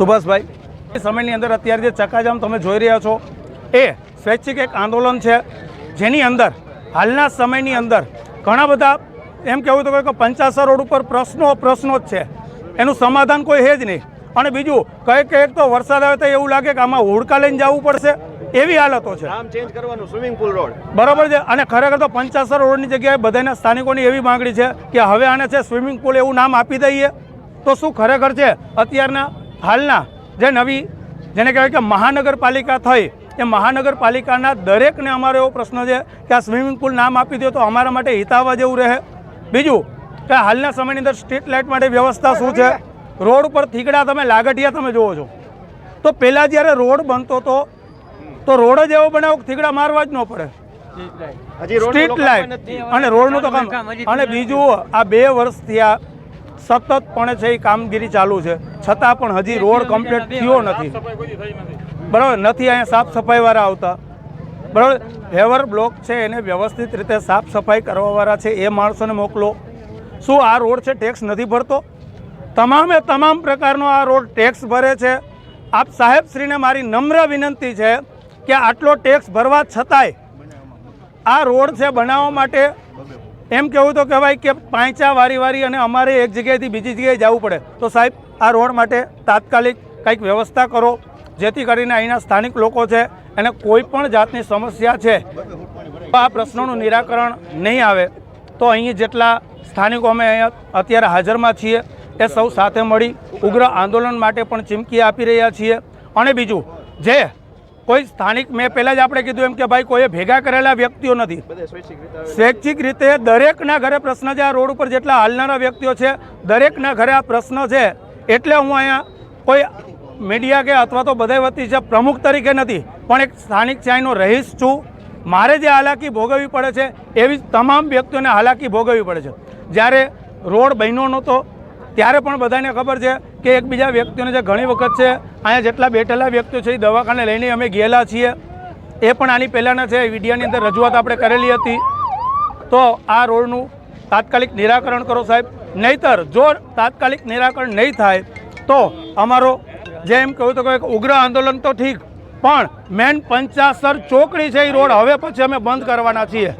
સુભાષભાઈ એ સમયની અંદર અત્યારે જે ચકાજામ તમે જોઈ રહ્યા છો એ સ્વૈચ્છિક એક આંદોલન છે જેની અંદર હાલના સમયની અંદર ઘણા બધા એમ કહેવું તો કે પંચાસર રોડ ઉપર પ્રશ્નો પ્રશ્નો જ છે. એનું સમાધાન કોઈ હે જ નહીં. અને બીજું કંઈક કંઈક તો વરસાદ આવે તો એવું લાગે કે આમાં હોડકા લઈને જવું પડશે એવી હાલતો છે. નામ ચેન્જ કરવાનું સ્વિમિંગ પુલ રોડ બરાબર છે? અને ખરેખર તો પંચાસર રોડની જગ્યાએ બધાના સ્થાનિકોની એવી માંગણી છે કે હવે આને છે સ્વિમિંગ પુલ એવું નામ આપી દઈએ. તો શું ખરેખર છે? અત્યારના હાલના જે નવી જેને કહેવાય કે મહાનગરપાલિકા થઈ એ મહાનગરપાલિકાના દરેકને અમારો એવો પ્રશ્ન છે કે આ સ્વિમિંગ પુલ નામ આપી દો તો અમારા માટે હિતાવવા જેવું રહે. બીજું કે હાલના સમયની અંદર સ્ટ્રીટ લાઇટ માટે વ્યવસ્થા શું છે? રોડ ઉપર થીગડા તમે લાગઠિયા તમે જુઓ છો. તો પહેલાં જ્યારે રોડ બનતો હતો તો રોડ જ એવો બનાવો થીકડા થીગડા મારવા જ ન પડે. સ્ટ્રીટ લાઇટ અને રોડનું તો કામ. અને બીજું આ બે વર્ષથી આ સતતપણે છે એ કામગીરી ચાલુ છે. છતાં પણ હજી રોડ કમ્પ્લીટ થયો નથી. બરાબર નથી અહીંયા સાફ સફાઈવાળા આવતા. બરાબર હેવર બ્લોક છે એને વ્યવસ્થિત રીતે સાફ સફાઈ કરવાવાળા છે એ માણસોને મોકલો. શું આ રોડ છે ટેક્સ નથી ભરતો? તમામે તમામ પ્રકારનો આ રોડ ટેક્સ ભરે છે. આપ સાહેબશ્રીને મારી નમ્ર વિનંતી છે કે આટલો ટેક્સ ભરવા છતાંય આ રોડ છે બનાવવા માટે એમ કહેવું તો કહેવાય કે પાંચા વારી વારી અને અમારે એક જગ્યાએથી બીજી જગ્યાએ જવું પડે. તો સાહેબ, આ રોડ માટે તાત્કાલિક કંઈક વ્યવસ્થા કરો, જેથી કરીને અહીંના સ્થાનિક લોકો છે એને કોઈ પણ જાતની સમસ્યા છે આ પ્રશ્નોનું નિરાકરણ નહીં આવે. તો અહીં જેટલા સ્થાનિકો અમે અહીંયા અત્યારે હાજરમાં છીએ, એ સૌ સાથે મળી ઉગ્ર આંદોલન માટે પણ ચીમકી આપી રહ્યા છીએ. અને બીજું, જે કોઈ સ્થાનિક મેં પહેલાં જ આપણે કીધું એમ કે ભાઈ કોઈએ ભેગા કરેલા વ્યક્તિઓ નથી. શૈક્ષિક સ્વૈચ્છિક રીતે દરેકના ઘરે પ્રશ્ન છે આ રોડ ઉપર જેટલા હાલનારા વ્યક્તિઓ છે દરેકના ઘરે આ પ્રશ્ન છે એટલે હું અહીંયા કોઈ મીડિયા કે અથવા તો બધા વતી છે પ્રમુખ તરીકે નથી પણ એક સ્થાનિક ચાઈનો રહીશ છું. મારે જે હાલાકી ભોગવવી પડે છે એવી તમામ વ્યક્તિઓને હાલાકી ભોગવવી પડે છે. જ્યારે રોડ બન્યો નહોતો ત્યારે પણ બધાને ખબર છે કે એકબીજા વ્યક્તિઓને જે ઘણી વખત છે, અહીંયા જેટલા બેઠેલા વ્યક્તિઓ છે, એ દવાખાને લઈને અમે ગયેલા છીએ. એ પણ આની પહેલાંના છે મીડિયાની અંદર રજૂઆત આપણે કરેલી હતી. તો આ રોડનું તાત્કાલિક નિરાકરણ કરો સાહેબ. નહીતર જો તાત્કાલિક નિરાકરણ નહીં થાય, તો અમારો જે એમ કહ્યું તો કે ઉગ્ર આંદોલન તો ઠીક, પણ મેન પંચાસર ચોકડી છે એ રોડ. હવે પછી અમે બંધ કરવાના છીએ.